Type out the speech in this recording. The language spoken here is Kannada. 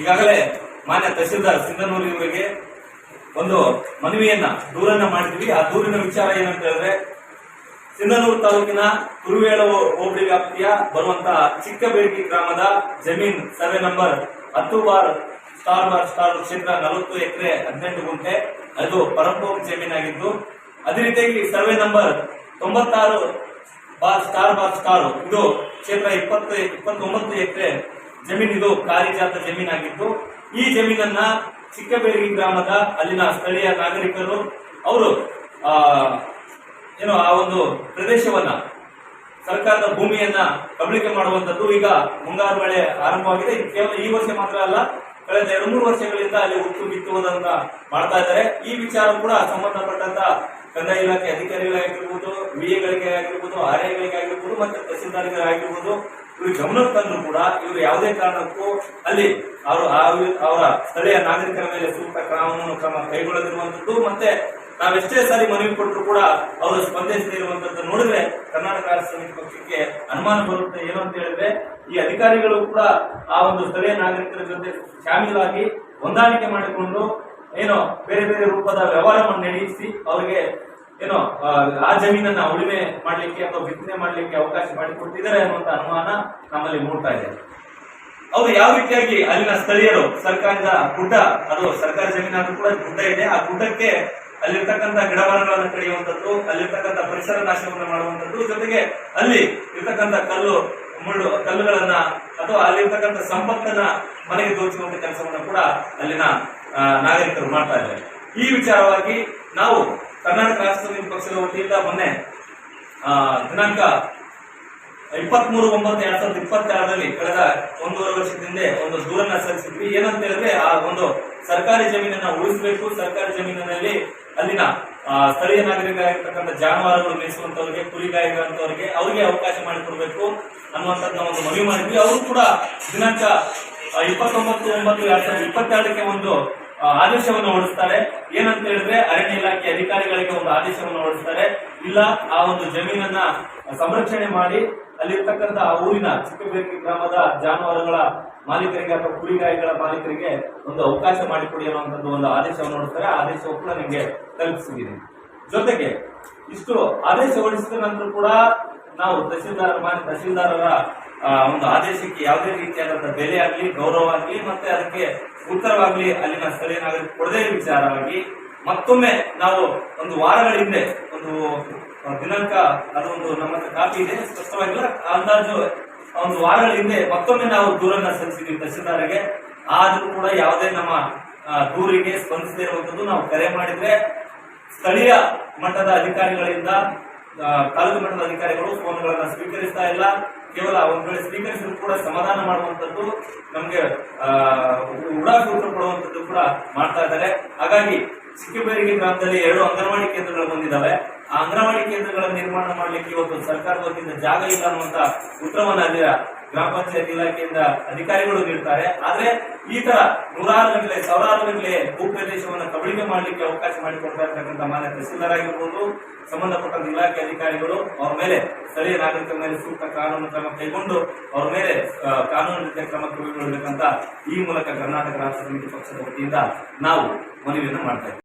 ಈಗಾಗಲೇ ಮಾನ್ಯ ತಹಸೀಲ್ದಾರ್ ಸಿಂಧನೂರು ಇವರಿಗೆ ಒಂದು ಮನವಿಯನ್ನ, ದೂರನ್ನ ಮಾಡಿದ್ವಿ. ಆ ದೂರಿನ ವಿಚಾರ ಏನಂತ ಹೇಳಿದ್ರೆ, ಸಿಂಧನೂರು ತಾಲೂಕಿನ ಕುರುವೇಳ ಹೋಬಳಿ ವ್ಯಾಪ್ತಿಯ ಬರುವಂತಹ ಚಿಕ್ಕಬೇಡಿ ಗ್ರಾಮದ ಜಮೀನ್ ಸರ್ವೆ ನಂಬರ್ ಹತ್ತು ಬಾರ್ ಸ್ಟಾರ್ ಬಾರ್ ಸ್ಟಾರ್ ಕ್ಷೇತ್ರ ನಲವತ್ತು ಎಕರೆ ಹದಿನೆಂಟು ಗುಂಟೆ. ಅದು ಪರಂಪೋಗ್ ಜಮೀನಾಗಿದ್ದು ಅದೇ ರೀತಿಯಾಗಿ ಸರ್ವೆ ನಂಬರ್ ತೊಂಬತ್ತಾರು ಬಾರ್ ಸ್ಟಾರ್ ಬಾರ್ ಸ್ಟಾರ್, ಇದು ಕ್ಷೇತ್ರ ಇಪ್ಪತ್ತು, ಇಪ್ಪತ್ತೊಂಬತ್ತು ಎಕರೆ ಜಮೀನ್ ಇದು ಕಾರಿಜಾತ ಆಗಿತ್ತು ಈ ಜಮೀನನ್ನ ಚಿಕ್ಕಬೇರಿ ಗ್ರಾಮದ ಅಲ್ಲಿನ ಸ್ಥಳೀಯ ನಾಗರಿಕರು, ಅವರು ಏನು ಆ ಒಂದು ಪ್ರದೇಶವನ್ನ, ಸರ್ಕಾರದ ಭೂಮಿಯನ್ನ ಕಬಳಿಕೆ ಮಾಡುವಂತದ್ದು ಈಗ ಮುಂಗಾರು ಮಳೆ ಆರಂಭವಾಗಿದೆ. ಕೇವಲ ಈ ವರ್ಷ ಮಾತ್ರ ಅಲ್ಲ, ಕಳೆದ ಎರಡು ಮೂರು ವರ್ಷಗಳಿಂದ ಅಲ್ಲಿ ಉತ್ತು ಬಿತ್ತುವುದನ್ನ ಮಾಡ್ತಾ ಇದ್ದಾರೆ. ಈ ವಿಚಾರ ಕೂಡ ಸಂಬಂಧಪಟ್ಟಂತ ಕಂದಾಯ ಇಲಾಖೆ ಅಧಿಕಾರಿಗಳಾಗಿರ್ಬೋದು ವಿಎಗಳಿಗೆ ಆಗಿರ್ಬೋದು ಆರ್ ಐಗಳಿಗೆ ಆಗಿರ್ಬೋದು, ಮತ್ತೆ ತಹಸೀಲ್ದಾರ್ಗಳಾಗಿರ್ಬೋದು ಇವರು ಗಮನಕ್ಕೆ ತಂದ್ರು ಕೂಡ ಇವರು ಯಾವುದೇ ಕಾರಣಕ್ಕೂ ಅಲ್ಲಿ ಅವರು ಅವರ ಸ್ಥಳೀಯ ನಾಗರಿಕರ ಮೇಲೆ ಸೂಕ್ತ ಕಾನೂನು ಕ್ರಮ ಕೈಗೊಳ್ಳದಿರುವಂತದ್ದು ಮತ್ತೆ ನಾವೆಷ್ಟೇ ಸಾರಿ ಮನವಿ ಕೊಟ್ಟರು ಕೂಡ ಅವರು ಸ್ಪಂದಿಸದೇ ಇರುವಂತದ್ದು ನೋಡಿದ್ರೆ ಕರ್ನಾಟಕ ರಾಜ್ಯ ಸಮಿತಿ ಪಕ್ಷಕ್ಕೆ ಅನುಮಾನ ಬರುತ್ತೆ ಏನು ಅಂತ ಹೇಳಿದ್ರೆ ಈ ಅಧಿಕಾರಿಗಳು ಕೂಡ ಆ ಒಂದು ಸ್ಥಳೀಯ ನಾಗರಿಕರ ಜೊತೆ ಶಾಮೀಲಾಗಿ ಹೊಂದಾಣಿಕೆ ಮಾಡಿಕೊಂಡು ಏನೋ ಬೇರೆ ಬೇರೆ ರೂಪದ ವ್ಯವಹಾರವನ್ನು ನಡೆಸಿ ಅವರಿಗೆ ಏನೋ ಆ, ಜಮೀನನ್ನ ಉಳಿಮೆ ಮಾಡ್ಲಿಕ್ಕೆ ಅಥವಾ ಬಿತ್ತನೆ ಮಾಡ್ಲಿಕ್ಕೆ ಅವಕಾಶ ಮಾಡಿಕೊಡ್ತಿದ್ದಾರೆ ಅನ್ನುವಂತ ಅನುಮಾನ ನಮ್ಮಲ್ಲಿ ಮೂಡ್ತಾ ಇದೆ. ಅವರು ಯಾವ ರೀತಿಯಾಗಿ ಅಲ್ಲಿನ ಸ್ಥಳೀಯರು ಸರ್ಕಾರದ ಗುಡ್ಡ ಅದು ಸರ್ಕಾರಿ ಜಮೀನಾದ್ರೂ ಕೂಡ ಗುಡ್ಡ ಇದೆ ಆ ಗುಡ್ಡಕ್ಕೆ ಅಲ್ಲಿರ್ತಕ್ಕಂಥ ಗಿಡ ಮರಗಳನ್ನು ಕಡಿಯುವಂಥದ್ದು ಅಲ್ಲಿರ್ತಕ್ಕಂಥ ಪರಿಸರ ನಾಶವನ್ನು ಮಾಡುವಂಥದ್ದು ಜೊತೆಗೆ ಅಲ್ಲಿ ಇರ್ತಕ್ಕಂಥ ಕಲ್ಲು ಮುಳ್ಳು ಕಲ್ಲುಗಳನ್ನ ಅಥವಾ ಅಲ್ಲಿರ್ತಕ್ಕಂಥ ಸಂಪತ್ತನ್ನ ಮನೆಗೆ ದೋಚುವಂತ ಕೆಲಸವನ್ನು ಕೂಡ ಅಲ್ಲಿನ ನಾಗರಿಕರು ಮಾಡ್ತಾ ಇದ್ದಾರೆ. ಈ ವಿಚಾರವಾಗಿ ನಾವು ಕರ್ನಾಟಕ ಸಮಿತಿ ಪಕ್ಷದ ವತಿಯಿಂದ ಮೊನ್ನೆ ದಿನಾಂಕ ಇಪ್ಪತ್ಮೂರು ಒಂಬತ್ತು ಎರಡ್ ಸಾವಿರದ ಇಪ್ಪತ್ತೆರಡರಲ್ಲಿ ಕಳೆದ ಒಂದೂವರೆ ವರ್ಷದ ಹಿಂದೆ ಒಂದು ದೂರನ್ನ ಸಲ್ಲಿಸಿದ್ವಿ. ಏನಂತ ಹೇಳಿದ್ರೆ ಆ ಒಂದು ಸರ್ಕಾರಿ ಜಮೀನನ್ನ ಉಳಿಸಬೇಕು. ಸರ್ಕಾರಿ ಜಮೀನಿನಲ್ಲಿ ಅಲ್ಲಿನ ಸ್ಥಳೀಯ ನಾಗರಿಕರಾಗಿರ್ತಕ್ಕಂಥ ಜಾನುವಾರುಗಳು ಮೇಯಿಸುವಂತವ್ರಿಗೆ ಕುರಿಗಾಯಿಗಳಂತವರಿಗೆ ಅವರಿಗೆ ಅವಕಾಶ ಮಾಡಿಕೊಡ್ಬೇಕು ಅನ್ನುವಂಥದ್ದು ನಾವು ಒಂದು ಮನವಿ ಮಾಡಿದ್ವಿ. ಅವರು ಕೂಡ ದಿನಾಂಕ ಇಪ್ಪತ್ತೊಂಬತ್ತು ಒಂಬತ್ತು ಎರಡ್ ಸಾವಿರದ ಇಪ್ಪತ್ತೆರಡಕ್ಕೆ ಒಂದು ಆದೇಶವನ್ನು ಹೊರಡಿಸ್ತಾರೆ. ಏನಂತ ಹೇಳಿದ್ರೆ ಅರಣ್ಯ ಅಧಿಕಾರಿಗಳಿಗೆ ಒಂದು ಆದೇಶವನ್ನು ಹೊರಡಿಸ್ತಾರೆ ಇಲ್ಲ, ಆ ಒಂದು ಜಮೀನನ್ನ ಸಂರಕ್ಷಣೆ ಮಾಡಿ ಅಲ್ಲಿರ್ತಕ್ಕಂಥ ಆ ಊರಿನ ಚಿಕ್ಕಬೇರಿ ಗ್ರಾಮದ ಜಾನುವಾರುಗಳ ಮಾಲೀಕರಿಗೆ ಅಥವಾ ಕುರಿಗಾಯಿಗಳ ಮಾಲೀಕರಿಗೆ ಒಂದು ಅವಕಾಶ ಮಾಡಿಕೊಡಿ ಅನ್ನುವಂಥದ್ದು ಒಂದು ಆದೇಶವನ್ನು ಹೊರಡಿಸ್ತಾರೆ ಆದೇಶವು ಕೂಡ ನಿಮಗೆ ತಲುಪಿಸಿದ್ದೀನಿ ಜೊತೆಗೆ ಇಷ್ಟು ಆದೇಶ ಹೊರಡಿಸಿದ ನಂತರ ಕೂಡ ನಾವು ತಹಸೀಲ್ದಾರ್ ಮಾನ್ಯ ತಹಸೀಲ್ದಾರರ ಒಂದು ಆದೇಶಕ್ಕೆ ಯಾವುದೇ ರೀತಿಯಾದಂತಹ ಬೆಲೆ ಆಗಲಿ, ಗೌರವ ಆಗಲಿ, ಮತ್ತೆ ಅದಕ್ಕೆ ಉತ್ತರವಾಗಲಿ ಅಲ್ಲಿನ ಸ್ಥಳೀಯ ನಾಗರಿಕ ಕೊಡದೇ ವಿಚಾರವಾಗಿ ಮತ್ತೊಮ್ಮೆ ನಾವು ಒಂದು ವಾರಗಳ ಹಿಂದೆ ಒಂದು ದಿನಾಂಕ ದಿನಾಂಕ ಅದೊಂದು ನಮ್ಮ ಕಾಪಿ ಇದೆ. ಸ್ಪಷ್ಟವಾಗಿಲ್ಲ. ಅಂದಾಜು ಒಂದು ವಾರಗಳ ಹಿಂದೆ ಮತ್ತೊಮ್ಮೆ ನಾವು ದೂರನ್ನ ಸಲ್ಲಿಸಿದ್ದೀವಿ ತಹಸೀಲ್ದಾರ್ಗೆ. ಆದರೂ ಕೂಡ ಯಾವುದೇ ನಮ್ಮ ದೂರಿಗೆ ಸ್ಪಂದಿಸದೆ ಇರುವಂತದ್ದು ನಾವು ಕರೆ ಮಾಡಿದ್ರೆ ಸ್ಥಳೀಯ ಮಟ್ಟದ ಅಧಿಕಾರಿಗಳಿಂದ ತಾಲೂಕು ಮಟ್ಟದ ಅಧಿಕಾರಿಗಳು ಫೋನ್ಗಳನ್ನ ಸ್ವೀಕರಿಸ್ತಾ ಇಲ್ಲ. ಕೇವಲ ಒಂದ್ ವೇಳೆ ಸ್ವೀಕರಿಸಿದ್ರು ಕೂಡ ಸಮಾಧಾನ ಮಾಡುವಂತದ್ದು ನಮ್ಗೆ ಉಡಾಫಿ ಉತ್ತರ ಕೂಡ ಮಾಡ್ತಾ ಇದ್ದಾರೆ. ಹಾಗಾಗಿ ಚಿಕ್ಕಬೇರಿಗೆ ಗ್ರಾಮದಲ್ಲಿ ಎರಡು ಅಂಗನವಾಡಿ ಕೇಂದ್ರಗಳು ಬಂದಿದ್ದಾವೆ. ಆ ಅಂಗನವಾಡಿ ಕೇಂದ್ರಗಳ ನಿರ್ಮಾಣ ಮಾಡಲಿಕ್ಕೆ ಇವತ್ತು ಸರ್ಕಾರದ ವತಿಯಿಂದ ಜಾಗ ಇಲ್ಲ ಅನ್ನುವಂತ ಉತ್ತರವನ್ನ ಗ್ರಾಮ ಪಂಚಾಯತ್ ಇಲಾಖೆಯಿಂದ ಅಧಿಕಾರಿಗಳು ನೀಡ್ತಾರೆ. ಆದ್ರೆ ಈ ತರ ನೂರಾರು ಗಂಟೆ ಸಾವಿರಾರು ಗಂಟೆ ಭೂ ಪ್ರದೇಶವನ್ನು ಕಬಳಿಕೆ ಮಾಡಲಿಕ್ಕೆ ಅವಕಾಶ ಮಾಡಿಕೊಡ್ತಾ ಇರ್ತಕ್ಕಂಥ ಮಾನ್ಯ ತಹಸೀಲ್ದಾರ್ ಆಗಿರ್ಬೋದು ಸಂಬಂಧಪಟ್ಟಂತ ಇಲಾಖೆ ಅಧಿಕಾರಿಗಳು ಅವ್ರ ಮೇಲೆ ಸ್ಥಳೀಯ ನಾಗರಿಕರ ಮೇಲೆ ಸೂಕ್ತ ಕಾನೂನು ಕ್ರಮ ಕೈಗೊಂಡು ಅವ್ರ ಮೇಲೆ ಕಾನೂನು ರೀತಿಯ ಕ್ರಮ ಕೈಗೊಳ್ಳಬೇಕಂತ ಈ ಮೂಲಕ ಕರ್ನಾಟಕ ರಾಷ್ಟ್ರ ಸಮಿತಿ ಪಕ್ಷದ ವತಿಯಿಂದ ನಾವು ಮನವಿಯನ್ನು ಮಾಡ್ತಾ